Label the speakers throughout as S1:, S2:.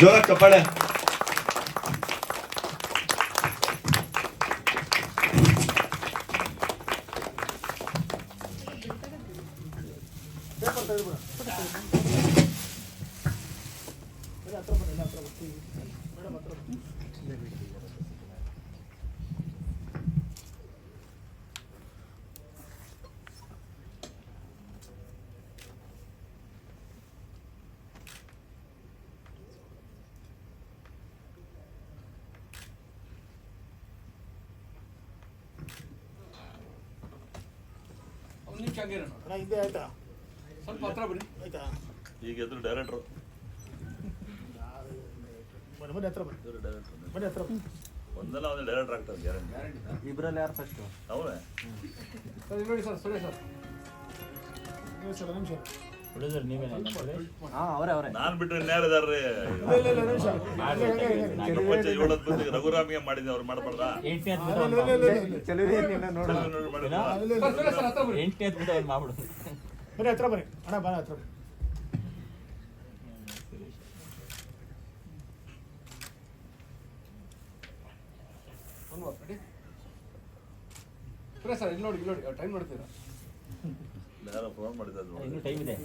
S1: ಜೋರಾಗಿ ಚಪ್ಪಾಳೆ
S2: ನಿಮಿಷ ಹಂಗೆ.
S3: ಅಣ್ಣ ಹಿಂದೆ ಆಯ್ತಾ?
S2: ಸ್ವಲ್ಪ ಹತ್ರ ಬನ್ನಿ.
S3: ಆಯ್ತಾ?
S4: ಈಗ ಎದುರು ಡೈರೆಕ್ಟ್ರು
S3: ಬನ್ನಿ ಬನ್ನಿ ಹತ್ರ ಬನ್ನಿ.
S4: ಎದುರು ಡೈರೆಕ್ಟ್ರು
S3: ಬನ್ನಿ. ಹತ್ರ ಬನ್ನಿ.
S4: ಒಂದಲ್ಲ ಒಂದು ಡೈರೆಕ್ಟರ್ ಆಗ್ತಾರೆ ಗ್ಯಾರಂಟಿ
S5: ಇಬ್ರಲ್ಲಿ ಯಾರು first
S2: sir sir Suresh sir.
S3: ನೀವು ಸರ್ ನಿಮಿಷ.
S5: ಉಳಿದ್ರೆ ನೀವೇನೆ ಹಾ ಅವರೇ ಅವರೇ.
S4: ನಾನ್ ಬಿಟ್ರೆ ಇನ್ಯಾರಿದಾರ್ರಿ
S3: ಇಲ್ಲ ಇಲ್ಲ ಇಲ್ಲ ನಿಮಿಷ.
S4: ಪ್ರಪಂಚ ಏಳದ್ ಮಂದಿಗೆ ರಘುರಾಮಿಗೆ ಮಾಡಿದ್ದೆ ಅವ್ರು ಮಾಡಬಾರ್ದ?
S5: ಎಂಟನೇ ಮಾಡ್ಬಿಡು
S3: ಬನ್ನಿ. ಹತ್ರ ಬನ್ನಿ. ಅಣ್ಣ ಬನ್ನಿ ಹತ್ರ
S2: ವಾರ ಸರ್ ಇಲ್ಲಿ ನೋಡಿ ಇಲ್ಲಿ ನೋಡಿ. ಟೈಮ್ ನೋಡ್ತೀರಾ?
S4: ಯಾರೋ ಫೋನ್ ಮಾಡಿದ್ದು
S5: ಇನ್ನೂ ಟೈಮ್ ಇದೆ.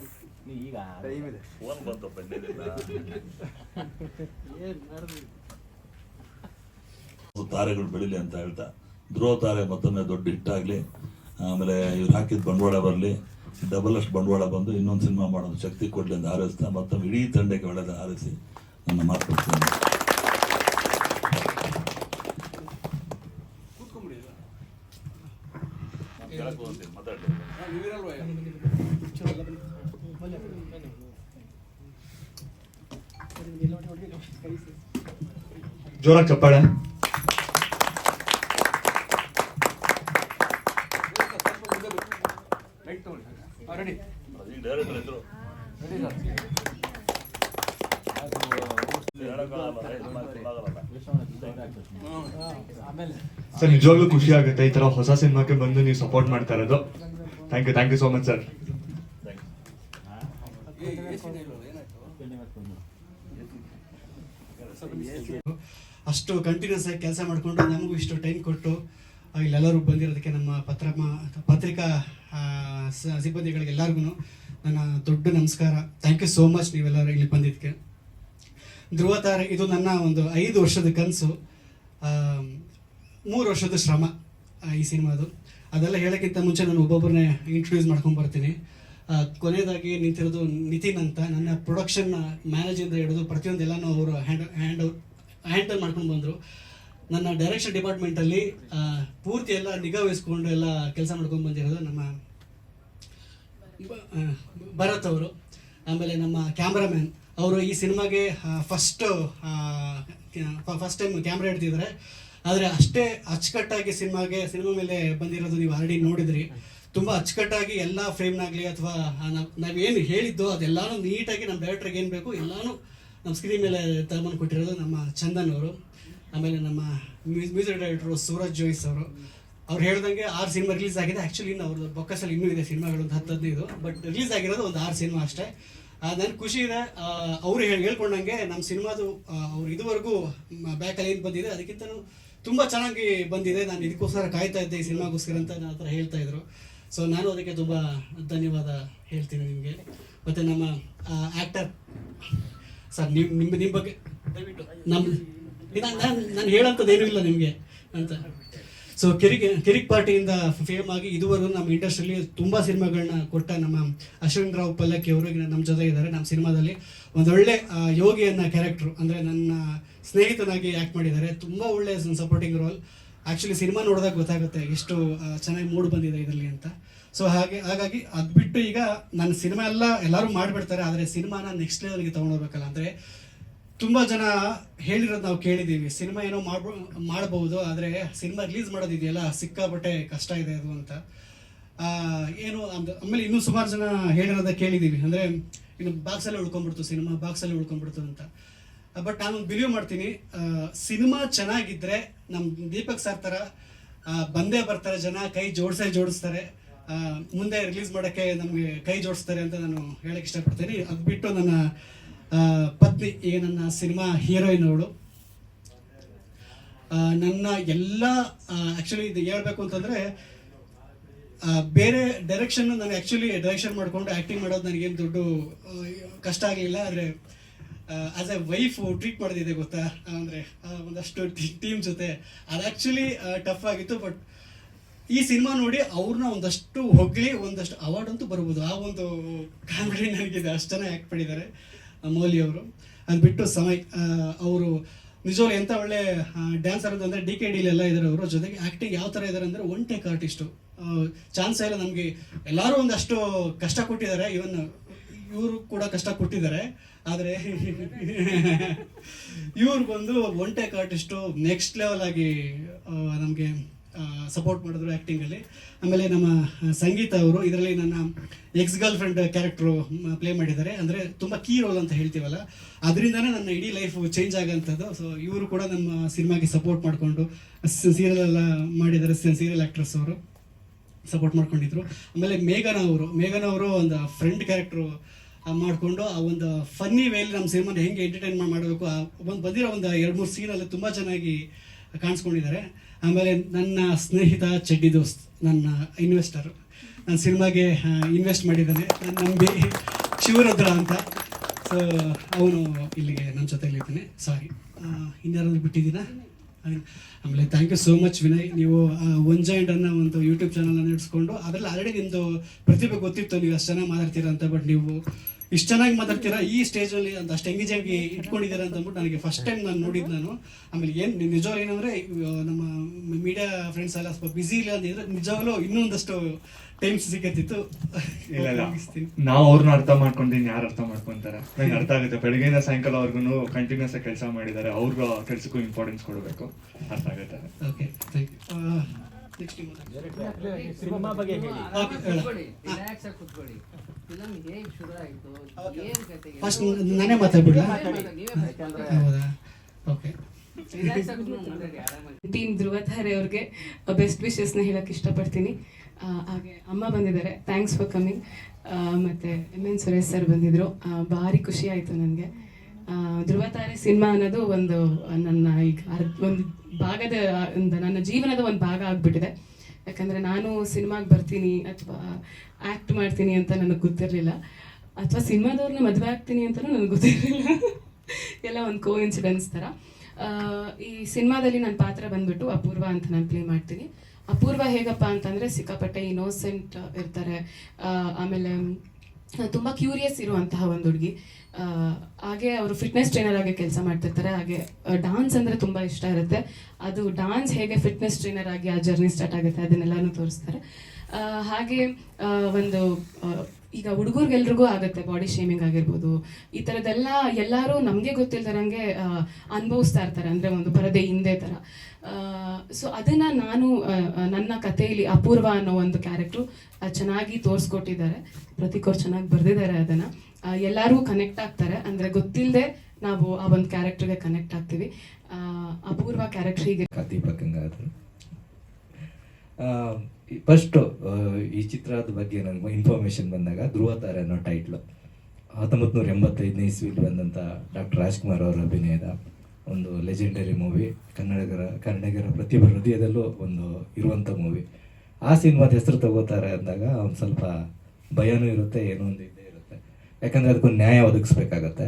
S5: ನೀವು ಈಗ ಟೈಮ್ ಇದೆ.
S4: ಫೋನ್ ಬಂತು ಬಂದಿದ್ದಿಲ್ಲ ತಾರೆಗಳು ಬೆಳಿಲಿ ಅಂತ ಹೇಳ್ತಾ ಧ್ರುವ ತಾರೆ ಮತ್ತೊಮ್ಮೆ ದೊಡ್ಡ ಹಿಟ್ ಆಗ್ಲಿ ಆಮೇಲೆ ಇವ್ರು ಹಾಕಿದ ಬಂಡವಾಳ ಬರಲಿ ಡಬಲ್ ಅಷ್ಟು ಬಂಡವಾಳ ಬಂದು ಇನ್ನೊಂದು ಸಿನಿಮಾ ಮಾಡೋದು ಶಕ್ತಿ ಕೊಡ್ಲಿ ಅಂತ ಹಾರೈಸ್ತಾ ಮತ್ತೊಮ್ಮೆ ಇಡೀ ತಂಡಕ್ಕೆ ಒಳ್ಳೆದ ಹಾರೈಸಿ ನನ್ನ ಮಾತು ಕೊಡ್ತೀನಿ
S2: ಕೂತ್ಕೊಂಡ್ಬಿಡಿ ಈಗ.
S4: ಕೇಳಕ್ ಹೋಗ್ತೀನಿ, ಮಾತಾಡ್ಲಿ
S2: ಹಾ, ನೀವಿರಲ್ವಾ ಈಗ?
S1: ಜೋರಾಗಿ ಚಪ್ಪಾಳೆ
S2: ಸುರೇಶ್ ಸರ್, ಸ್ವಲ್ಪ ಮುಂದೆ ಬನ್ನಿ. ಲೈಟ್ ತಗೊಳ್ಳಿ ಹಾಂ ರೆಡಿ
S4: ಈಗ ಡೈರೆಕ್ಟರ್ ಇದ್ರು
S2: ರೆಡಿ ಸರ್
S4: ಹೇಳಕ್ಕಾಗಲ್ಲ, ರೈಟ್ ಮಾತಾಡಕ್ಕಾಗಲ್ಲ.
S2: ಚಪ್ಪಾಳೆ
S1: ಸರ್, ನಿಜವಾಗ್ಲೂ ಖುಷಿ ಆಗುತ್ತೆ ಈ ತರ ಹೊಸ ಸಿನಿಮಾಕ್ಕೆ ಬಂದು ನೀವು ಸಪೋರ್ಟ್ ಮಾಡ್ತಾ ಇರೋದು thank you thank you so much sir
S6: ಅಷ್ಟು ಕಂಟಿನ್ಯೂಸ್ ಆಗಿ ಕೆಲಸ ಮಾಡಿಕೊಂಡು ನಮಗೂ ಇಷ್ಟು ಟೈಮ್ ಕೊಟ್ಟು ಇಲ್ಲೆಲ್ಲರೂ ಬಂದಿರೋದಕ್ಕೆ ನಮ್ಮ ಪತ್ರ ಪತ್ರಿಕಾ ಸಿಬ್ಬಂದಿಗಳಿಗೆಲ್ಲರಿಗೂ ನನ್ನ ದೊಡ್ಡ ನಮಸ್ಕಾರ. ಥ್ಯಾಂಕ್ ಯು ಸೋ ಮಚ್ ನೀವೆಲ್ಲರೂ ಇಲ್ಲಿ ಬಂದಿದ್ದಕ್ಕೆ. ಧ್ರುವ ತಾರೆ ಇದು ನನ್ನ ಒಂದು ಐದು ವರ್ಷದ ಕನಸು. ಮೂರು ವರ್ಷದ ಶ್ರಮ ಈ ಸಿನಿಮಾದು. ಅದೆಲ್ಲ ಹೇಳೋಕ್ಕಿಂತ ಮುಂಚೆ ನಾನು ಒಬ್ಬೊಬ್ಬರನ್ನೇ ಇಂಟ್ರೊಡ್ಯೂಸ್ ಮಾಡ್ಕೊಂಡು ಬರ್ತೀನಿ. ಕೊನೆಯದಾಗಿ ನಿಂತಿರೋದು ನಿತಿನ್ ಅಂತ. ನನ್ನ ಪ್ರೊಡಕ್ಷನ್ ಮ್ಯಾನೇಜಿಂದ ಹಿಡಿದು ಪ್ರತಿಯೊಂದೆಲ್ಲನೂ ಅವರು ಹ್ಯಾಂಡ್ ಹ್ಯಾಂಡ್ ಹ್ಯಾಂಡಲ್ ಮಾಡ್ಕೊಂಡು ಬಂದರು. ನನ್ನ ಡೈರೆಕ್ಷನ್ ಡಿಪಾರ್ಟ್ಮೆಂಟಲ್ಲಿ ಪೂರ್ತಿ ಎಲ್ಲ ನಿಗಾ ವಹಿಸ್ಕೊಂಡು ಎಲ್ಲ ಕೆಲಸ ಮಾಡ್ಕೊಂಡು ಬಂದಿರೋದು ನಮ್ಮ ಭರತ್ ಅವರು. ಆಮೇಲೆ ನಮ್ಮ ಕ್ಯಾಮ್ರಾಮ್ಯಾನ್ ಅವರು ಈ ಸಿನಿಮಾಗೆ ಫಸ್ಟ್ ಫಸ್ಟ್ ಟೈಮ್ ಕ್ಯಾಮ್ರಾ ಹಿಡ್ತಿದ್ದಾರೆ ಆದರೆ ಅಷ್ಟೇ ಅಚ್ಚುಕಟ್ಟಾಗಿ ಸಿನಿಮಾಗೆ, ಸಿನಿಮಾ ಮೇಲೆ ಬಂದಿರೋದು ನೀವು ಆಲ್ರೆಡಿ ನೋಡಿದ್ರಿ. ತುಂಬ ಅಚ್ಚುಕಟ್ಟಾಗಿ ಎಲ್ಲ ಫ್ರೇಮ್ನಾಗಲಿ ಅಥವಾ ನಾವೇನು ಹೇಳಿದ್ದೋ ಅದೆಲ್ಲನೂ ನೀಟಾಗಿ ನಮ್ಮ ಡೈರೆಕ್ಟ್ರಿಗೆ ಏನು ಬೇಕು ಎಲ್ಲನೂ ನಮ್ಮ ಸ್ಕ್ರೀನ್ ಮೇಲೆ ತಗೊಂಡು ಕೊಟ್ಟಿರೋದು ನಮ್ಮ ಚಂದನ್ ಅವರು, ಆಮೇಲೆ ನಮ್ಮ ಮ್ಯೂಸಿಕ್ ಡೈರೆಕ್ಟರು ಸೂರಜ್ ಜೋಯಿಸ್ ಅವರು. ಅವ್ರು ಹೇಳ್ದಂಗೆ ಆರು ಸಿನಿಮಾ ರಿಲೀಸ್ ಆಗಿದೆ. ಆ್ಯಕ್ಚುಲಿ ಇನ್ನು ಅವ್ರದ್ದು ಬೊಕ್ಕಸಲ್ಲಿ ಇನ್ನೂ ಇದೆ ಸಿನಿಮಾಗಳು ಒಂದು ಹತ್ತು ಹದಿನೈದು. ಬಟ್ ರಿಲೀಸ್ ಆಗಿರೋದು ಒಂದು ಆರು ಸಿನಿಮಾ ಅಷ್ಟೇ. ನನಗೆ ಖುಷಿ ಇದೆ ಅವರು ಹೇಳಿ ಹೇಳ್ಕೊಂಡಂಗೆ ನಮ್ಮ ಸಿನಿಮಾದು ಅವ್ರು ಇದುವರೆಗೂ ಬ್ಯಾಕಲ್ಲಿ ಏನು ಬಂದಿದೆ, ಅದಕ್ಕಿಂತನೂ ತುಂಬ ಚೆನ್ನಾಗಿ ಬಂದಿದೆ. ನಾನು ಇದಕ್ಕೋಸ್ಕರ ಕಾಯ್ತಾ ಇದ್ದೆ ಈ ಸಿನಿಮಾಗೋಸ್ಕರ ಅಂತ ನನ್ನ ಹತ್ರ ಹೇಳ್ತಾ ಇದ್ರು. ಸೊ ನಾನು ಅದಕ್ಕೆ ತುಂಬ ಧನ್ಯವಾದ ಹೇಳ್ತೀನಿ ನಿಮಗೆ. ಮತ್ತು ನಮ್ಮ ಆ್ಯಕ್ಟರ್ ಸರ್ ನಿಮ್ಮ ನಿಮ್ಮ ನಿಮ್ಮ ಬಗ್ಗೆ ದಯವಿಟ್ಟು ನಮ್ಮ ನಾನು ನಾನು ನಾನು ಹೇಳೋಂಥದ್ದು ಏನೂ ಇಲ್ಲ ನಿಮಗೆ ಅಂತ. ಸೊ ಕಿರಿಕ್ ಕಿರಿಕ್ ಪಾರ್ಟಿಯಿಂದ ಫೇಮ್ ಆಗಿ ಇದುವರೆಗೂ ನಮ್ಮ ಇಂಡಸ್ಟ್ರಿಯಲ್ಲಿ ತುಂಬ ಸಿನಿಮಾಗಳನ್ನ ಕೊಟ್ಟ ನಮ್ಮ ಅಶ್ವಿನ್ ರಾವ್ ಪಲ್ಲಕ್ಕಿ ಅವರು ನಮ್ಮ ಜೊತೆ ಇದ್ದಾರೆ, ನಮ್ಮ ಸಿನಿಮಾದಲ್ಲಿ. ಒಂದೊಳ್ಳೆ ಯೋಗಿ ಅನ್ನೋ ಕ್ಯಾರೆಕ್ಟ್ರು ಅಂದರೆ ನನ್ನ ಸ್ನೇಹಿತನಾಗಿ ಆ್ಯಕ್ಟ್ ಮಾಡಿದ್ದಾರೆ. ತುಂಬ ಒಳ್ಳೆಯ ಸಪೋರ್ಟಿಂಗ್ ರೋಲ್ ಆ್ಯಕ್ಚುಲಿ ಸಿನಿಮಾ ನೋಡಿದಾಗ ಗೊತ್ತಾಗುತ್ತೆ ಎಷ್ಟು ಚೆನ್ನಾಗಿ ಮೂಡ್ ಬಂದಿದೆ ಇದರಲ್ಲಿ ಅಂತ. ಸೊ ಹಾಗೆ, ಹಾಗಾಗಿ ಅದು ಬಿಟ್ಟು ಈಗ ನನ್ನ ಸಿನಿಮಾ ಎಲ್ಲ ಎಲ್ಲರೂ ಮಾಡಿಬಿಡ್ತಾರೆ, ಆದರೆ ಸಿನಿಮಾನ ನೆಕ್ಸ್ಟ್ ಲೆವೆಲ್ಗೆ ತೊಗೊಂಡೋಗ್ಬೇಕಲ್ಲ ಅಂದರೆ ತುಂಬ ಜನ ಹೇಳಿರೋದು ನಾವು ಕೇಳಿದ್ದೀವಿ ಸಿನಿಮಾ ಏನೋ ಮಾಡ್ಬೋ ಮಾಡಬಹುದು ಆದರೆ ಸಿನಿಮಾ ರಿಲೀಸ್ ಮಾಡೋದಿದೆಯಲ್ಲ, ಸಿಕ್ಕಾಪಟ್ಟೆ ಕಷ್ಟ ಇದೆ ಅದು ಅಂತ. ಏನು ಅಂದ್, ಆಮೇಲೆ ಇನ್ನೂ ಸುಮಾರು ಜನ ಹೇಳಿರೋದ ಕೇಳಿದ್ದೀವಿ ಅಂದರೆ ಇನ್ನು ಬಾಕ್ಸಲ್ಲಿ ಉಳ್ಕೊಂಬಿಡ್ತು ಸಿನಿಮಾ ಬಾಕ್ಸಲ್ಲಿ ಉಳ್ಕೊಂಬಿಡ್ತು ಅಂತ. ಬಟ್ ನಾನು ಬಿಲೀವ್ ಮಾಡ್ತೀನಿ. ಸಿನಿಮಾ ಚೆನ್ನಾಗಿದ್ದರೆ ನಮ್ಮ ದೀಪಕ್ ಸರ್ ಥರ ಬಂದೇ ಬರ್ತಾರೆ ಜನ, ಕೈ ಜೋಡಿಸೇ ಜೋಡಿಸ್ತಾರೆ. ಮುಂದೆ ರಿಲೀಸ್ ಮಾಡೋಕ್ಕೆ ನಮಗೆ ಕೈ ಜೋಡಿಸ್ತಾರೆ ಅಂತ ನಾನು ಹೇಳಕ್ಕೆ ಇಷ್ಟಪಡ್ತೀನಿ. ಅದು ಬಿಟ್ಟು ನನ್ನ ಪತ್ನಿ, ಈಗ ನನ್ನ ಸಿನಿಮಾ ಹೀರೋಯಿನ್ ಅವಳು. ನನ್ನ ಎಲ್ಲ ಆ್ಯಕ್ಚುಲಿ ಇದು ಹೇಳ್ಬೇಕು ಅಂತಂದರೆ ಬೇರೆ ಡೈರೆಕ್ಷನ್ ನಾನು ಆ್ಯಕ್ಚುಲಿ ಡೈರೆಕ್ಷನ್ ಮಾಡಿಕೊಂಡು ಆ್ಯಕ್ಟಿಂಗ್ ಮಾಡೋದು ನನಗೇನು ದೊಡ್ಡ ಕಷ್ಟ ಆಗಲಿಲ್ಲ. ಆದರೆ ಆಸ್ ಎ ವೈಫ್ ಟ್ರೀಟ್ ಮಾಡೋದಿದೆ ಗೊತ್ತಾ? ಅಂದರೆ ಒಂದಷ್ಟು ಟೀಮ್ ಜೊತೆ. ಅದು ಆ್ಯಕ್ಚುಲಿ ಟಫ್ ಆಗಿತ್ತು ಬಟ್ ಈ ಸಿನಿಮಾ ನೋಡಿ ಅವ್ರನ್ನ ಒಂದಷ್ಟು ಹೊಗಳಿ, ಒಂದಷ್ಟು ಅವಾರ್ಡ್ ಅಂತೂ ಬರ್ಬೋದು. ಆ ಒಂದು ಕಾಮಿಡಿ ನನಗಿದೆ, ಅಷ್ಟು ಜನ ಆ್ಯಕ್ಟ್ ಮಾಡಿದ್ದಾರೆ ಮೌಲಿ ಅವರು. ಅದು ಬಿಟ್ಟು ಸಮಯ ಅವರು ನಿಜವಾಗ್ಲೂ ಎಂಥ ಒಳ್ಳೆ ಡ್ಯಾನ್ಸರ್ ಅಂತಂದರೆ ಡಿ ಕೆ ಡಿಲೆಲ್ಲ ಇದ್ದಾರೆ ಅವರು. ಜೊತೆಗೆ ಆ್ಯಕ್ಟಿಂಗ್ ಯಾವ ಥರ ಇದ್ದಾರೆ ಅಂದರೆ ಒನ್ ಟೇಕ್ ಆರ್ಟಿಸ್ಟು ಚಾನ್ಸ್ ಇಲ್ಲ ನಮಗೆ ಎಲ್ಲರೂ ಒಂದಷ್ಟು ಕಷ್ಟ ಕೊಟ್ಟಿದ್ದಾರೆ. ಇವನ್ ಇವರು ಕೂಡ ಕಷ್ಟ ಕೊಟ್ಟಿದ್ದಾರೆ. ಆದರೆ ಇವ್ರಿಗೊಂದು one take artist next level ಆಗಿ ನಮಗೆ ಸಪೋರ್ಟ್ ಮಾಡಿದ್ರು ಆ್ಯಕ್ಟಿಂಗಲ್ಲಿ ಆಮೇಲೆ ನಮ್ಮ ಸಂಗೀತ ಅವರು, ಇದರಲ್ಲಿ ನನ್ನ ex girlfriend character play ಮಾಡಿದ್ದಾರೆ. ಅಂದರೆ ತುಂಬ ಕೀ ರೋಲ್ ಅಂತ ಹೇಳ್ತೀವಲ್ಲ. ಅದರಿಂದನೇ ನನ್ನ ಇಡೀ ಲೈಫ್ ಚೇಂಜ್ ಆಗೋಂಥದ್ದು ಸೊ ಇವರು ಕೂಡ ನಮ್ಮ ಸಿನಿಮಾಗೆ ಸಪೋರ್ಟ್ ಮಾಡಿಕೊಂಡು ಸೀರಿಯಲ್ ಎಲ್ಲ ಮಾಡಿದ್ದಾರೆ. ಸೀರಿಯಲ್ ಆ್ಯಕ್ಟ್ರೆಸ್ ಅವರು ಸಪೋರ್ಟ್ ಮಾಡ್ಕೊಂಡಿದ್ರು. ಆಮೇಲೆ ಮೇಘನ ಅವರು ಮೇಘನ ಅವರು ಒಂದು ಫ್ರೆಂಡ್ ಕ್ಯಾರೆಕ್ಟ್ರು ಮಾಡಿಕೊಂಡು ಆ ಒಂದು ಫನ್ನಿ ವೇಲಿ ನಮ್ಮ ಸಿನಿಮಾನ ಹೆಂಗೆ ಎಂಟರ್ಟೈನ್ಮೆಂಟ್ ಮಾಡಬೇಕು, ಆ, ಒಂದು ಬಂದಿರೋ ಒಂದು ಎರಡು ಮೂರು ಸೀನಲ್ಲಿ ತುಂಬ ಚೆನ್ನಾಗಿ ಕಾಣಿಸ್ಕೊಂಡಿದ್ದಾರೆ. ಆಮೇಲೆ ನನ್ನ ಸ್ನೇಹಿತ ಚಡ್ಡಿ ದೋಸ್ತ್, ನನ್ನ ಇನ್ವೆಸ್ಟರ್ ನಾನು ಸಿನಿಮಾಗೆ ಇನ್ವೆಸ್ಟ್ ಮಾಡಿದ್ದಾನೆ. ನನ್ನ ನಂಬಿ ಶಿವರುದ್ರ ಅಂತ. ಸೊ ಅವನು ಇಲ್ಲಿಗೆ ನನ್ನ ಜೊತೆಲಿದ್ದಾನೆ ಸಾರಿ ಇನ್ಯಾರಾದ್ರೂ ಬಿಟ್ಟಿದ್ದೀನಾ ಆಮೇಲೆ thank you so much Vinay. ನೀವು ಒನ್ ಜಾಯಿಂಟ್ ಅನ್ನೋ ಒಂದು ಯೂಟ್ಯೂಬ್ ಚಾನಲನ್ನು ನಡೆಸ್ಕೊಂಡು ಅದರಲ್ಲಿ ಆಲ್ರೆಡಿ ನಿಮ್ಮದು ಪ್ರತಿಭೆ ಗೊತ್ತಿತ್ತು. ನೀವು ಅಷ್ಟು ಚೆನ್ನಾಗಿ ಮಾತಾಡ್ತೀರ ಅಂತ ಬಟ್ ನೀವು ಇಷ್ಟು ಚೆನ್ನಾಗಿ ಮಾತಾಡ್ತೀರಾ? ಈ ಸ್ಟೇಜಲ್ಲಿ ಅಂತ ಅಷ್ಟು ಎಂಗೇಜ್ ಆಗಿ ಇಟ್ಕೊಂಡಿದ್ದೀರಾ ಅಂತ ಅಂದ್ಬಿಟ್ಟು ನನಗೆ ಫಸ್ಟ್ ಟೈಮ್ ನಾನು ನೋಡಿದ್ದು ನಾನು. ಆಮೇಲೆ ಏನು ನಿಜವಾಗ್ಲೂ ಏನಂದರೆ ನಮ್ಮ ಮೀಡಿಯಾ ಫ್ರೆಂಡ್ಸ್ ಎಲ್ಲ ಸ್ವಲ್ಪ ಬ್ಯುಸಿ ಇಲ್ಲ ಅಂದಿದ್ರೆ ನಿಜವಾಗ್ಲೂ ಇನ್ನೊಂದಷ್ಟು ಟೈಮ್ಸ್ ಸಿಗತ್ತಿತ್ತು
S1: ಇಲ್ಲ ಇಲ್ಲ. ನಾವು ಅವ್ರನ್ನ ಅರ್ಥ ಮಾಡ್ಕೊಂಡಿದ್ದೀನಿ ಯಾರು ಅರ್ಥ ಮಾಡ್ಕೊಂತಾರೆ. ನಂಗೆ ಅರ್ಥ ಆಗುತ್ತೆ. ಬೆಳಗ್ಗೆಯಿಂದ ಅವ್ರಿಗೂ ಕಂಟಿನ್ಯೂಸ್ ಆಗಿ ಕೆಲಸ ಮಾಡಿದ್ದಾರೆ. ಅವ್ರಿಗೂ ಕೆಲಸಕ್ಕೂ ಇಂಪಾರ್ಟೆನ್ಸ್ ಕೊಡಬೇಕು. ಅರ್ಥ ಆಗುತ್ತೆ.
S6: ಓಕೆ ಥ್ಯಾಂಕ್ ಯು
S5: ಸಿನಿಮಾ ಬಗ್ಗೆ ಹೇಳಿ.
S7: ಕೂತ್ಕೊಳ್ಳಿ. ರಿಲ್ಯಾಕ್ಸ್ ಆಗಿ ಕೂತ್ಕೊಳ್ಳಿ. ಫಿಲಮ್ ಹೇಗೆ ಶುರು ಆಯ್ತು? ಏನ್ ಕತೆ
S6: ಫಸ್ಟ್ ನಾನೇ ಮಾತಾಡ್ಬಿಡ್ಲಾ? ಹೌದಾ? ಓಕೆ
S8: ಟೀಮ್ ಧ್ರುವ ತಾರೆ ಅವ್ರಿಗೆ ಬೆಸ್ಟ್ ವಿಶಸ್ನ ಹೇಳಕ್ ಇಷ್ಟಪಡ್ತೀನಿ. ಹಾಗೆ ಅಮ್ಮ ಬಂದಿದ್ದಾರೆ. ಥ್ಯಾಂಕ್ಸ್ ಫಾರ್ ಕಮಿಂಗ್ ಮತ್ತೆ ಎಂ ಎನ್ ಸುರೇಶ್ ಸರ್ ಬಂದಿದ್ರು. ಭಾರಿ ಖುಷಿ ಆಯಿತು ನನಗೆ. ಧ್ರುವ ತಾರೆ ಸಿನಿಮಾ ಅನ್ನೋದು ಒಂದು ನನ್ನ ಈಗ ಒಂದು ಭಾಗದ ನನ್ನ ಜೀವನದ ಒಂದು ಭಾಗ ಆಗಿಬಿಟ್ಟಿದೆ. ಯಾಕಂದರೆ ನಾನು ಸಿನಿಮಾಗೆ ಬರ್ತೀನಿ ಅಥವಾ ಆ್ಯಕ್ಟ್ ಮಾಡ್ತೀನಿ ಅಂತ ನನಗೆ ಗೊತ್ತಿರಲಿಲ್ಲ. ಅಥವಾ ಸಿನಿಮಾದವ್ರನ್ನ ಮದುವೆ ಆಗ್ತೀನಿ ಅಂತಲೂ ನನಗೆ ಗೊತ್ತಿರಲಿಲ್ಲ. ಎಲ್ಲ ಒಂದು ಕೋ ಇನ್ಸಿಡೆನ್ಸ್ ಥರ ಈ ಸಿನಿಮಾದಲ್ಲಿ ನನ್ನ ಪಾತ್ರ ಬಂದ್ಬಿಟ್ಟು ಅಪೂರ್ವ ಅಂತ ನಾನು ಪ್ಲೇ ಮಾಡ್ತೀನಿ. ಅಪೂರ್ವ ಹೇಗಪ್ಪ ಅಂತಂದರೆ ಸಿಕ್ಕಾಪಟ್ಟೆ ಇನೋಸೆಂಟ್ ಇರ್ತಾರೆ. ಆಮೇಲೆ ತುಂಬ ಕ್ಯೂರಿಯಸ್ ಇರುವಂತಹ ಒಂದು ಹುಡುಗಿ. ಹಾಗೆ ಅವರು ಫಿಟ್ನೆಸ್ ಟ್ರೈನರ್ ಆಗಿ ಕೆಲಸ ಮಾಡ್ತಿರ್ತಾರೆ. ಹಾಗೆ ಡಾನ್ಸ್ ಅಂದರೆ ತುಂಬ ಇಷ್ಟ ಇರುತ್ತೆ. ಅದು ಡಾನ್ಸ್ ಹೇಗೆ ಫಿಟ್ನೆಸ್ ಟ್ರೈನರ್ ಆಗಿ ಆ ಜರ್ನಿ ಸ್ಟಾರ್ಟ್ ಆಗುತ್ತೆ ಅದನ್ನೆಲ್ಲಾನು ತೋರಿಸ್ತಾರೆ. ಹಾಗೆ ಒಂದು ಈಗ ಹುಡುಗರಿಗೆಲ್ರಿಗೂ ಆಗುತ್ತೆ ಬಾಡಿ ಶೇಮಿಂಗ್ ಆಗಿರ್ಬೋದು. ಈ ಥರದ್ದೆಲ್ಲ ಎಲ್ಲರೂ ನಮಗೆ ಗೊತ್ತಿಲ್ಲದಂಗೆ ಅನುಭವಿಸ್ತಾ ಇರ್ತಾರೆ. ಅಂದರೆ ಒಂದು ಪರದೆ ಹಿಂದೆ ಥರ ಸೊ ಅದನ್ನ ನಾನು ನನ್ನ ಕಥೆಯಲ್ಲಿ ಅಪೂರ್ವ ಅನ್ನೋ ಒಂದು ಕ್ಯಾರೆಕ್ಟ್ರು ಚೆನ್ನಾಗಿ ತೋರಿಸ್ಕೊಟ್ಟಿದ್ದಾರೆ. ಪ್ರತೀಕ್ ಅವ್ರು ಚೆನ್ನಾಗಿ ಬರೆದಿದ್ದಾರೆ ಅದನ್ನ. ಎಲ್ಲರೂ ಕನೆಕ್ಟ್ ಆಗ್ತಾರೆ. ಅಂದ್ರೆ ಗೊತ್ತಿಲ್ಲದೆ ನಾವು ಆ ಒಂದು ಕ್ಯಾರೆಕ್ಟರ್ಗೆ ಕನೆಕ್ಟ್ ಆಗ್ತೀವಿ. ಅಪೂರ್ವ ಕ್ಯಾರೆಕ್ಟರ್ ಹೀಗೆ.
S9: ಫಸ್ಟು ಈ ಚಿತ್ರದ ಬಗ್ಗೆ ನನಗೆ ಇನ್ಫಾರ್ಮೇಷನ್ ಬಂದಾಗ ಧ್ರುವ ತಾರೆ ಅನ್ನೋ ಟೈಟ್ಲು ಹತ್ತೊಂಬತ್ತು ನೂರ ಎಂಬತ್ತೈದನೇ ಇಸ್ವಿಲಿ ಬಂದಂಥ ಡಾಕ್ಟರ್ ರಾಜ್ಕುಮಾರ್ ಅವರ ಅಭಿನಯದ. ಒಂದು ಲೆಜೆಂಡರಿ ಮೂವಿ ಕನ್ನಡಿಗರ ಕನ್ನಡಿಗರ ಪ್ರತಿಭೆ ಹೃದಯದಲ್ಲೂ ಒಂದು ಇರುವಂಥ ಮೂವಿ ಆ ಸಿನಿಮಾದ ಹೆಸರು ತಗೋತಾರೆ ಅಂದಾಗ ಒಂದು ಸ್ವಲ್ಪ ಭಯನೂ ಇರುತ್ತೆ, ಏನೋ ಒಂದು ಇದ್ದೇ ಇರುತ್ತೆ. ಯಾಕಂದರೆ ಅದಕ್ಕೊಂದು ನ್ಯಾಯ ಒದಗಿಸ್ಬೇಕಾಗತ್ತೆ.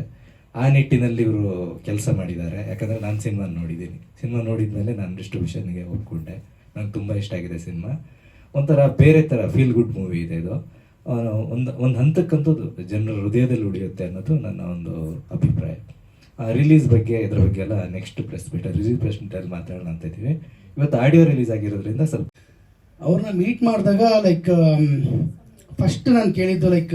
S9: ಆ ನಿಟ್ಟಿನಲ್ಲಿ ಇವರು ಕೆಲಸ ಮಾಡಿದ್ದಾರೆ. ಯಾಕಂದರೆ ನಾನು ಸಿನಿಮಾ ನೋಡಿದ್ದೀನಿ. ಸಿನಿಮಾ ನೋಡಿದ ಮೇಲೆ ನಾನು ಡಿಸ್ಟ್ರಿಬ್ಯೂಷನ್ಗೆ ಒಪ್ಕೊಂಡೆ. ನಂಗೆ ತುಂಬ ಇಷ್ಟ ಆಗಿದೆ ಸಿನಿಮಾ. ಒಂಥರ ಬೇರೆ ಥರ ಫೀಲ್ ಗುಡ್ ಮೂವಿ ಇದೆ ಇದು. ಒಂದು ಒಂದು ಹಂತಕ್ಕಂತೂ ಜನರ ಹೃದಯದಲ್ಲಿ ಉಳಿಯುತ್ತೆ ಅನ್ನೋದು ನನ್ನ ಒಂದು ಅಭಿಪ್ರಾಯ. ರಿಲೀಸ್ ಬಗ್ಗೆ, ಇದ್ರ ಬಗ್ಗೆ ಎಲ್ಲ next press meet release press ಮೀಟಲ್ಲಿ ಮಾತಾಡೋಣ ಅಂತ ಇದ್ದೀವಿ. ಇವತ್ತು ಆಡಿಯೋ ರಿಲೀಸ್ ಆಗಿರೋದ್ರಿಂದ ಸ್ವಲ್ಪ
S10: ಅವ್ರನ್ನ ಮೀಟ್ ಮಾಡಿದಾಗ ಲೈಕ್ ಫಸ್ಟ್ ನಾನು ಕೇಳಿದ್ದು ಲೈಕ್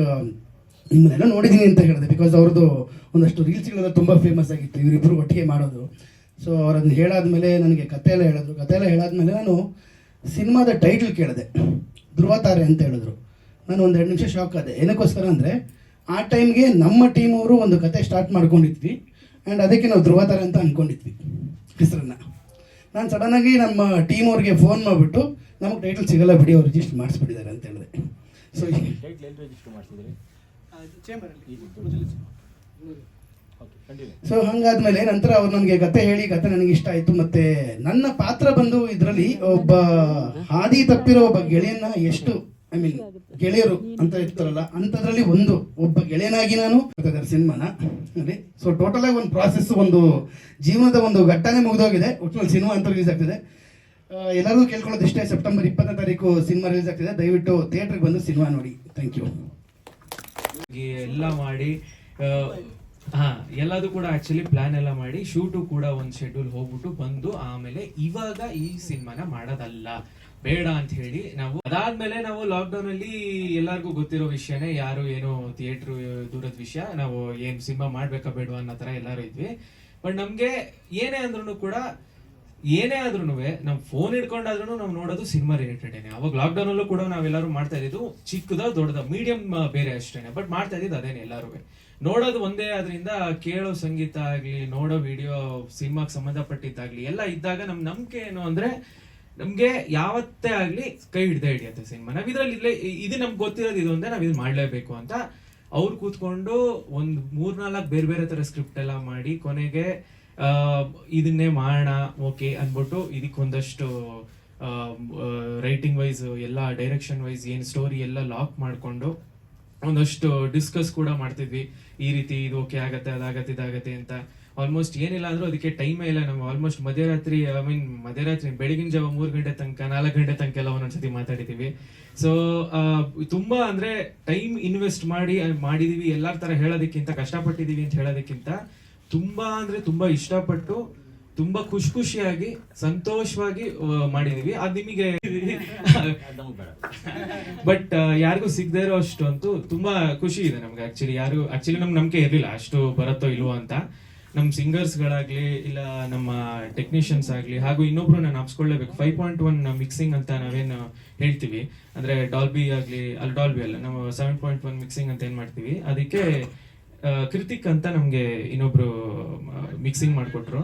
S10: ನಿಮ್ಮನ್ನೆಲ್ಲ ನೋಡಿದ್ದೀನಿ ಅಂತ ಹೇಳಿದೆ ಬಿಕಾಸ್ ಅವ್ರದ್ದು ಒಂದಷ್ಟು ರೀಲ್ಸ್ಗಳೆಲ್ಲ ತುಂಬ ಫೇಮಸ್ ಆಗಿತ್ತು ಇವರಿಬ್ಬರು ಒಟ್ಟಿಗೆ ಮಾಡೋದು. ಸೊ ಅವ್ರನ್ನ ಹೇಳಾದ್ಮೇಲೆ ನನಗೆ ಕತೆ ಎಲ್ಲ ಹೇಳಿದ್ರು. ಕತೆ ಎಲ್ಲ ಹೇಳಾದ್ಮೇಲೆ ನಾನು ಸಿನಿಮಾದ ಟೈಟಲ್ ಕೇಳಿದೆ. ಧ್ರುವ ತಾರೆ ಅಂತ ಹೇಳಿದ್ರು. ನಾನು ಒಂದು ಎರಡು ನಿಮಿಷ ಶಾಕ್ ಆದೆ. ಏನಕ್ಕೋಸ್ಕರ ಅಂದರೆ, ಆ ಟೈಮ್ಗೆ ನಮ್ಮ ಟೀಮ್ ಅವರು ಒಂದು ಕತೆ ಸ್ಟಾರ್ಟ್ ಮಾಡ್ಕೊಂಡಿದ್ವಿ. ಆ್ಯಂಡ್ ಅದಕ್ಕೆ ನಾವು ಧ್ರುವತಾರ ಅಂತ ಅಂದ್ಕೊಂಡಿದ್ವಿ ಹೆಸರನ್ನು. ನಾನು ಸಡನ್ನಾಗಿ ನಮ್ಮ ಟೀಮ್ ಅವ್ರಿಗೆ ಫೋನ್ ಮಾಡಿಬಿಟ್ಟು ನಮಗೆ ಟೈಟಲ್ ಸಿಗಲ್ಲ ಬಿಡಿ ಅವ್ರು ರಿಜಿಸ್ಟರ್ ಮಾಡಿಸ್ಬಿಟ್ಟಿದ್ದಾರೆ ಅಂತ ಹೇಳಿದೆ. ಸೊ
S5: ಟೈಟ್ಲ್ ಎಲ್ಲಿ ರಿಜಿಸ್ಟರ್ ಮಾಡ್ತಿದ್ರಿ
S6: ಚೇಂಬರಲ್ಲಿ
S5: ಈ ಓಕೆ ಕಂಟಿನ್ಯೂ
S10: ಸೊ ಹಂಗಾದ್ಮೇಲೆ ನಂತರ ಅವ್ರು ನನಗೆ ಕತೆ ಹೇಳಿ ಕತೆ ನನಗೆ ಇಷ್ಟ ಆಯಿತು. ಮತ್ತೆ ನನ್ನ ಪಾತ್ರ ಬಂದು ಇದರಲ್ಲಿ ಒಬ್ಬ ಹಾದಿ ತಪ್ಪಿರೋ ಒಬ್ಬ ಗೆಳೆಯನ್ನ ಎಷ್ಟು ಐ ಮೀನ್ ಗೆಳೆಯರು ಅಂತ ಇರ್ತಾರಲ್ಲ ಅಂಥದ್ರಲ್ಲಿ ಒಂದು ಒಬ್ಬ ಗೆಳೆಯನಾಗಿ ನಾನು ಸಿನಿಮಾನ ಸೊ ಟೋಟಲ್ ಆಗಿ ಒಂದು ಪ್ರಾಸೆಸ್ ಒಂದು ಜೀವನದ ಒಂದು ಘಟ್ಟನೆ ಮುಗಿದೋಗಿದೆ. ಒಟ್ಟಿನಲ್ಲಿ ಸಿನಿಮಾ ಅಂತ ರಿಲೀಸ್ ಆಗ್ತಿದೆ. ಆ, ಎಲ್ಲರಿಗೂ ಕೇಳ್ಕೊಳ್ಳೋದು ಇಷ್ಟೇ ಸೆಪ್ಟೆಂಬರ್ ಇಪ್ಪತ್ತನೇ ತಾರೀಕು ಸಿನಿಮಾ ರಿಲೀಸ್ ಆಗ್ತಿದೆ. ದಯವಿಟ್ಟು ಥಿಯೇಟ್ರಿಗೆ ಬಂದು ಸಿನಿಮಾ ನೋಡಿ. ಥ್ಯಾಂಕ್ ಯು
S11: ಎಲ್ಲ ಮಾಡಿ ಹಾ ಎಲ್ಲದು ಕೂಡ ಆಕ್ಚುಲಿ ಪ್ಲಾನ್ ಎಲ್ಲ ಮಾಡಿ ಶೂಟು ಕೂಡ ಒಂದು ಶೆಡ್ಯೂಲ್ ಹೋಗ್ಬಿಟ್ಟು ಬಂದು ಆಮೇಲೆ ಇವಾಗ ಈ ಸಿನಿಮಾನ ಮಾಡೋದಲ್ಲ. ಬೇಡ ಅಂತ ಹೇಳಿ ನಾವು ಅದಾದ್ಮೇಲೆ ನಾವು ಲಾಕ್ಡೌನ್ ಅಲ್ಲಿ ಎಲ್ಲರಿಗೂ ಗೊತ್ತಿರೋ ವಿಷಯನೇ ಯಾರು ಏನು ಥಿಯೇಟರ್ ದೂರದ ವಿಷಯ, ನಾವು ಏನ್ ಸಿನಿಮಾ ಮಾಡ್ಬೇಕಾ ಬೇಡ ಅನ್ನೋ ತರ ಎಲ್ಲರೂ ಇದ್ವಿ. ಬಟ್ ನಮ್ಗೆ ಏನೇ ಅಂದ್ರೂ ಕೂಡ, ಏನೇ ಆದ್ರೂ ನಮ್ ಫೋನ್ ಹಿಡ್ಕೊಂಡಾದ್ರೂ ನಾವು ನೋಡೋದು ಸಿನಿಮಾ ರಿಲೇಟೆಡ್ ಅವಾಗ ಲಾಕ್ಡೌನ್ ಅಲ್ಲೂ ಕೂಡ ನಾವೆಲ್ಲರೂ ಮಾಡ್ತಾ ಇದ್ದು ಚಿಕ್ಕದ ದೊಡ್ಡದ ಮೀಡಿಯಂ ಬೇರೆ ಅಷ್ಟೇನೆ. ಬಟ್ ಮಾಡ್ತಾ ಇದ್ದಿದ್ದು ಅದೇನೆ ಎಲ್ಲರೂ ನೋಡೋದು ಒಂದೇ ಆದ್ರಿಂದ ಕೇಳೋ ಸಂಗೀತ ಆಗ್ಲಿ, ನೋಡೋ ವಿಡಿಯೋ ಸಿನಿಮಾಗೆ ಸಂಬಂಧಪಟ್ಟಿದ್ದಾಗ್ಲಿ, ಎಲ್ಲ ಇದ್ದಾಗ ನಮ್ ನಂಬಿಕೆ ಏನು ಅಂದ್ರೆ ನಮ್ಗೆ ಯಾವತ್ತೇ ಆಗ್ಲಿ ಕೈ ಹಿಡ್ದೇ ಹಿಡಿಯತ್ತೆ ಸಿನಿಮಾ. ನಾವ್ ಇದ್ರಲ್ಲಿ ಇಲ್ಲೇ ಇದು ನಮ್ಗೆ ಗೊತ್ತಿರೋದು ಇದು ಒಂದೇ ನಾವ್ ಇದು ಮಾಡ್ಲೇಬೇಕು ಅಂತ ಅವ್ರು ಕೂತ್ಕೊಂಡು ಒಂದ್ ಮೂರ್ನಾಲ್ಕು ಬೇರೆ ಬೇರೆ ತರ ಸ್ಕ್ರಿಪ್ಟ್ ಎಲ್ಲ ಮಾಡಿ ಕೊನೆಗೆ ಇದನ್ನೇ ಮಾಡೋಣ, ಓಕೆ ಅಂದ್ಬಿಟ್ಟು ಇದಕ್ಕೊಂದಷ್ಟು ರೈಟಿಂಗ್ ವೈಸ್ ಎಲ್ಲ ಡೈರೆಕ್ಷನ್ ವೈಸ್ ಏನು ಸ್ಟೋರಿ ಎಲ್ಲ ಲಾಕ್ ಮಾಡ್ಕೊಂಡು ಒಂದಷ್ಟು ಡಿಸ್ಕಸ್ ಕೂಡ ಮಾಡ್ತಿದ್ವಿ. ಈ ರೀತಿ ಇದು ಓಕೆ ಆಗತ್ತೆ, ಅದಾಗತ್ತೆ, ಇದಾಗತ್ತೆ ಅಂತ. ಆಲ್ಮೋಸ್ಟ್ ಏನಿಲ್ಲ ಅಂದ್ರೂ ಅದಕ್ಕೆ ಟೈಮೇ ಇಲ್ಲ ನಾವು ಆಲ್ಮೋಸ್ಟ್ ಮಧ್ಯರಾತ್ರಿ ಐ ಮೀನ್ ಮಧ್ಯರಾತ್ರಿ ಬೆಳಗಿನ ಜಾವ ಮೂರು ಗಂಟೆ ತನಕ ನಾಲ್ಕು ಗಂಟೆ ತನಕ ಎಲ್ಲ ಒಂದೊಂದ್ಸತಿ ಮಾತಾಡಿದೀವಿ. ಸೊ ತುಂಬಾ ಅಂದ್ರೆ ಟೈಮ್ ಇನ್ವೆಸ್ಟ್ ಮಾಡಿ ಮಾಡಿದೀವಿ. ಎಲ್ಲರ ತರ ಹೇಳೋದಕ್ಕಿಂತ ಕಷ್ಟಪಟ್ಟಿದೀವಿ ಅಂತ ಹೇಳೋದಕ್ಕಿಂತ ತುಂಬಾ ಅಂದ್ರೆ ತುಂಬಾ ಇಷ್ಟಪಟ್ಟು ತುಂಬಾ ಖುಷಿ ಖುಷಿಯಾಗಿ ಸಂತೋಷವಾಗಿ ಮಾಡಿದೀವಿ. ಅದ್ ನಿಮಗೆ ಬಟ್ ಯಾರಿಗೂ ಸಿಗದೆ ಇರೋ ಅಷ್ಟು ಅಂತೂ ತುಂಬಾ ಖುಷಿ ಇದೆ ನಮ್ಗೆ ಆಕ್ಚುಲಿ ಯಾರು ಆಕ್ಚುಲಿ ನಮ್ಗೆ ನಂಬಿಕೆ ಇರಲಿಲ್ಲ ಅಷ್ಟು ಬರುತ್ತೋ ಇಲ್ವೋ ಅಂತ. ನಮ್ ಸಿಂಗರ್ಸ್ ಗಳಾಗ್ಲಿ ಇಲ್ಲ ನಮ್ಮ ಟೆಕ್ನಿಷಿಯನ್ಸ್ ಆಗ್ಲಿ, ಹಾಗೂ ಇನ್ನೊಬ್ರು ನಾನು ಹಾಪ್ಸ್ಕೊಳ್ಳೇಬೇಕು ಫೈವ್ ಪಾಯಿಂಟ್ ಒನ್ ಮಿಕ್ಸಿಂಗ್ ಅಂತ ನಾವೇನು ಹೇಳ್ತೀವಿ. ಅಂದ್ರೆ ಡಾಲ್ಬಿ ಆಗ್ಲಿ ಅಲ್ಲಿ ಡಾಲ್ಬಿ ಅಲ್ಲ, ನಾವು ಸೆವೆನ್ ಪಾಯಿಂಟ್ ಒನ್ ಮಿಕ್ಸಿಂಗ್ ಅಂತ ಏನ್ ಮಾಡ್ತೀವಿ. ಅದಕ್ಕೆ ಕೃತಿಕ್ ಅಂತ ನಮ್ಗೆ ಇನ್ನೊಬ್ರು ಮಿಕ್ಸಿಂಗ್ ಮಾಡ್ಕೊಟ್ರು.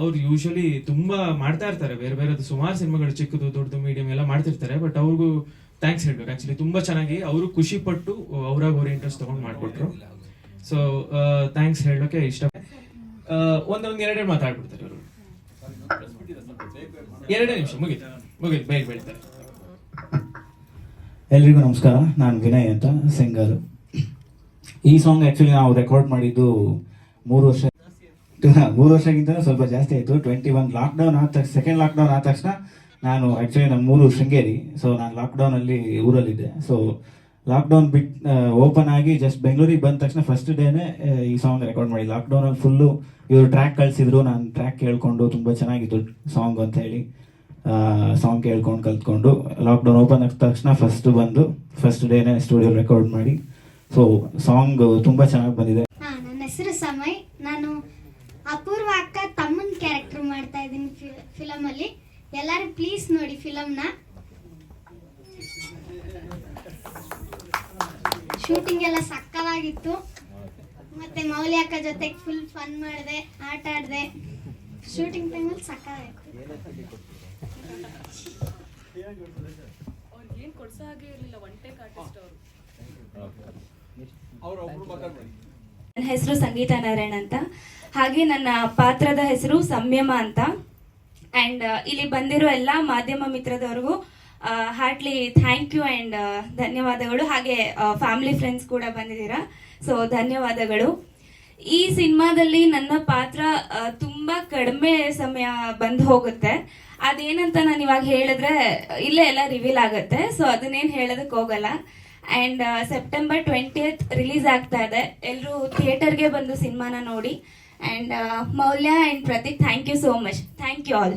S11: ಅವ್ರು ಯೂಶಲಿ ತುಂಬಾ ಮಾಡ್ತಾ ಇರ್ತಾರೆ. ಬೇರೆ ಬೇರೆ ಸುಮಾರು ಸಿನಿಮಾಗಳು ಚಿಕ್ಕದು, ದೊಡ್ಡದು ಮೀಡಿಯಂ ಎಲ್ಲ ಮಾಡ್ತಿರ್ತಾರೆ. ಬಟ್ ಅವ್ರಿಗೂ ಥ್ಯಾಂಕ್ಸ್ ಹೇಳ್ಬೇಕು. ಆಕ್ಚುಲಿ ತುಂಬಾ ಚೆನ್ನಾಗಿ ಅವರು ಖುಷಿ ಪಟ್ಟು ಅವ್ರಾಗ ಅವ್ರ ಇಂಟ್ರೆಸ್ಟ್ ತಗೊಂಡು ಮಾಡ್ಕೊಟ್ರು. ಸೊ ಥ್ಯಾಂಕ್ಸ್ ಹೇಳೋಕೆ ಇಷ್ಟ ಒಂದೊಂದ್ ಎರಡೆರಡು ಮಾತಾಡ್ಬಿಡ್ತಾರೆ ಇವರು. ಎರಡೇ ನಿಮಿಷ, ಮುಗಿತು. ಮುಗಿತು, ಬೇಗ ಬೆಳಿತಾರೆ.
S12: ಎಲ್ರಿಗೂ ನಮಸ್ಕಾರ. ನಾನು ವಿನಯ್ ಅಂತ, ಸಿಂಗರ್. ಈ ಸಾಂಗ್ ಆ್ಯಕ್ಚುಲಿ ನಾವು ರೆಕಾರ್ಡ್ ಮಾಡಿದ್ದು ಮೂರು ವರ್ಷ ಮೂರು ವರ್ಷಕ್ಕಿಂತ ಸ್ವಲ್ಪ ಜಾಸ್ತಿ ಆಯಿತು. ಟ್ವೆಂಟಿ ಒನ್ ಲಾಕ್ಡೌನ್ ಆದ ತಕ್ಷಣ ಸೆಕೆಂಡ್ ಲಾಕ್ಡೌನ್ ಆದ ತಕ್ಷಣ ನಾನು ಆ್ಯಕ್ಚುಲಿ ನಮ್ಮ ಮೂರು ಶೃಂಗೇರಿ. ಸೊ ನಾನು ಲಾಕ್ಡೌನಲ್ಲಿ ಊರಲ್ಲಿದ್ದೆ. ಸೊ ಲಾಕ್ಡೌನ್ ಬಿಟ್ ಓಪನ್ ಆಗಿ ಜಸ್ಟ್ ಬೆಂಗಳೂರಿಗೆ ಬಂದ ತಕ್ಷಣ ಫಸ್ಟ್ ಡೇನೆ ಈ ಸಾಂಗ್ ರೆಕಾರ್ಡ್ ಮಾಡಿ. ಲಾಕ್ಡೌನಲ್ಲಿ ಫುಲ್ಲು ಇವರು ಟ್ರ್ಯಾಕ್ ಕಳಿಸಿದ್ರು. ನಾನು ಟ್ರ್ಯಾಕ್ ಕೇಳ್ಕೊಂಡು ತುಂಬ ಚೆನ್ನಾಗಿತ್ತು ಸಾಂಗ್ ಅಂತ ಹೇಳಿ. ಸಾಂಗ್ ಕೇಳ್ಕೊಂಡು ಕಲ್ತ್ಕೊಂಡು ಲಾಕ್ಡೌನ್ ಓಪನ್ ಆದ ತಕ್ಷಣ ಫಸ್ಟ್ ಬಂದು ಫಸ್ಟ್ ಡೇನೆ ಸ್ಟುಡಿಯೋ ರೆಕಾರ್ಡ್ ಮಾಡಿ. ಸೊ ಸಾಂಗ್ ತುಂಬ ಚೆನ್ನಾಗಿ ಬಂದಿದೆ.
S13: ನನ್ನ ಹೆಸರು ಸಮಯ್. ನಾನು ಅಪೂರ್ವ ಅಕ್ಕ ತಮ್ಮನ ಕ್ಯಾರೆಕ್ಟರ್ ಮಾಡ್ತಾ ಇದ್ದೀನಿ ಫಿಲಮ್ ಅಲ್ಲಿ. ಎಲ್ಲರೂ ಪ್ಲೀಸ್ ನೋಡಿ ಫಿಲಮ್ನ ಶೂಟಿಂಗ್ ಎಲ್ಲ ಸಕ್ಕವಾಗಿತ್ತು. ಮತ್ತೆ ಮೌಲ್ಯ ಅಕ್ಕ ಜೊತೆ ಫುಲ್ ಫನ್ ಮಾಡಿದೆ ಆಟ ಆಡಿದೆ. ಶೂಟಿಂಗ್ ಟೈಮಲ್ಲಿ ಅಲ್ಲಿ
S2: ಅವ್ರ ಒಬ್ರು ಮಾತಾಡ್ಬೇಡಿ
S14: ನನ್ನ ಹೆಸರು ಸಂಗೀತ ನಾರಾಯಣ್ ಅಂತ. ಹಾಗೆ ನನ್ನ ಪಾತ್ರದ ಹೆಸರು ಸಂಯಮ ಅಂತ. ಆ್ಯಂಡ್ ಇಲ್ಲಿ ಬಂದಿರೋ ಎಲ್ಲ ಮಾಧ್ಯಮ ಮಿತ್ರದವ್ರಿಗೂ ಹಾರ್ಟ್ಲಿ ಥ್ಯಾಂಕ್ ಯು ಆ್ಯಂಡ್ ಧನ್ಯವಾದಗಳು. ಹಾಗೆ ಫ್ಯಾಮಿಲಿ ಫ್ರೆಂಡ್ಸ್ ಕೂಡ ಬಂದಿದ್ದೀರಾ? ಸೊ ಧನ್ಯವಾದಗಳು. ಈ ಸಿನಿಮಾದಲ್ಲಿ ನನ್ನ ಪಾತ್ರ ತುಂಬ ಕಡಿಮೆ ಸಮಯ ಬಂದು ಹೋಗುತ್ತೆ. ಅದೇನಂತ ನಾನು ಇವಾಗ ಹೇಳಿದ್ರೆ, ಇಲ್ಲೇ ಎಲ್ಲ ರಿವೀಲ್ ಆಗುತ್ತೆ. ಸೊ ಅದನ್ನೇನು ಹೇಳೋದಕ್ಕೆ ಹೋಗಲ್ಲ. ಆ್ಯಂಡ್ ಸೆಪ್ಟೆಂಬರ್ ಟ್ವೆಂಟಿಯತ್ ರಿಲೀಸ್ ಆಗ್ತಾ ಇದೆ. ಎಲ್ಲರೂ ಥಿಯೇಟರ್ಗೆ ಬಂದು ಸಿನಿಮಾನ ನೋಡಿ. And Maulya and Prateek thank you so much thank you all